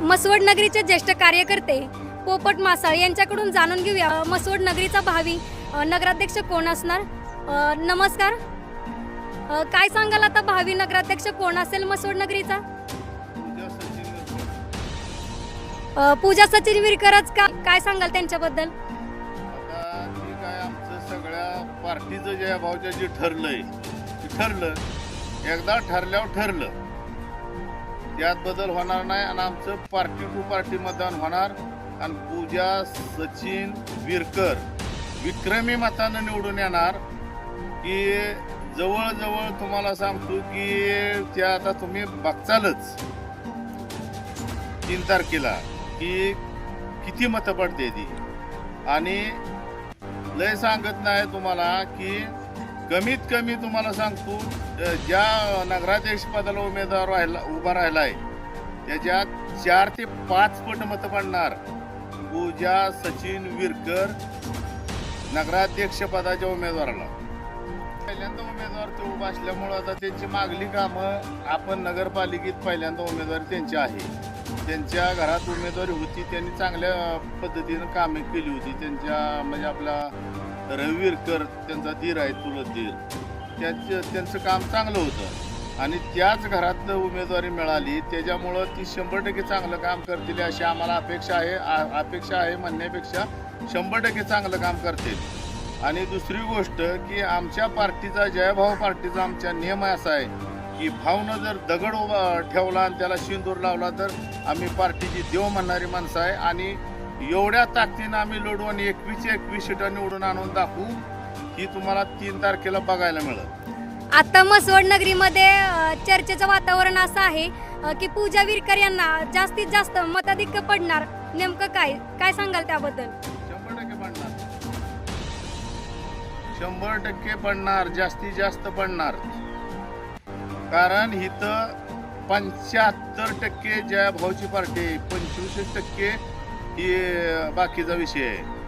मसवड नगरीचे ज्येष्ठ कार्यकर्ते पोपट मासाळ यांच्याकडून जाणून घेऊया. मसवड नगरीचा भावी नगराध्यक्ष कोण असणार? नमस्कार. काय सांगाल आता भावी नगराध्यक्ष कोण असेल मसवड नगरीचा? पूजा सचिन विरकरच का? काय सांगाल त्यांच्याबद्दल? पार्टीचं जे भाऊच्या जे ठरलंय ठरलं. एकदा ठरल्यावर ठरलं. त्यात बदल होणार नाही आणि आमचं पार्टी टू पार्टी मतदान होणार. आणि पूजा सचिन विरकर विक्रमी मतानं निवडून येणार. की जवळजवळ तुम्हाला सांगतो की त्या आता तुम्ही बघचालच तीन तारखेला की किती मतं पडते ती. आणि लय सांगत नाही तुम्हाला की कमीत कमी तुम्हाला सांगतो ज्या नगराध्यक्ष पदाला उमेदवार राहिला उभा राहिलाय त्याच्यात चार ते पाच पट मतं पडणार. पूजा सचिन विरकर नगराध्यक्ष पदाच्या उमेदवाराला. पहिल्यांदा उमेदवार तो उभा असल्यामुळं आता त्यांची मागली कामं आपण नगरपालिकेत पहिल्यांदा उमेदवारी त्यांची आहे. त्यांच्या घरात उमेदवारी होती त्यांनी चांगल्या पद्धतीनं कामे केली होती. त्यांच्या म्हणजे आपला रविरकर त्यांचा धीर आहे तुला धीर त्याचं त्यांचं काम चांगलं होतं. आणि त्याच घरातलं उमेदवारी मिळाली त्याच्यामुळं ती शंभर टक्के चांगलं काम करतील अशी आम्हाला अपेक्षा आहे आ- अपेक्षा आहे म्हणण्यापेक्षा शंभर टक्के चांगलं काम करतील. आणि दुसरी गोष्ट की आमच्या पार्टीचा जयभाव पार्टीचा आमच्या नियम असा आहे की भावनं जर दगड उभा ठेवला आणि त्याला शिंदूर लावला तर आम्ही पार्टीची देव म्हणणारी माणसं आहे. आणि एवढ्या ताकदीनं आम्ही लढू आणि एकवीस एकवीस सीटा निवडून आणून दाखवू ही तुम्हाला तीन तारखेला बघायला मिळेल. आता मसवड नगरीमध्ये चर्चेचं वातावरण असं आहे की पूजा विरकर यांना जास्तीत जास्त मताधिक्य पडणार नेमकं काय? काय सांगाल त्याबद्दल? शंभर टक्के पडणार. शंभर टक्के पडणार जास्तीत जास्त पडणार. कारण इथं पंच्याहत्तर टक्के जया भाऊची पार्टी पंचवीस टक्के ही बाकीचा विषय आहे.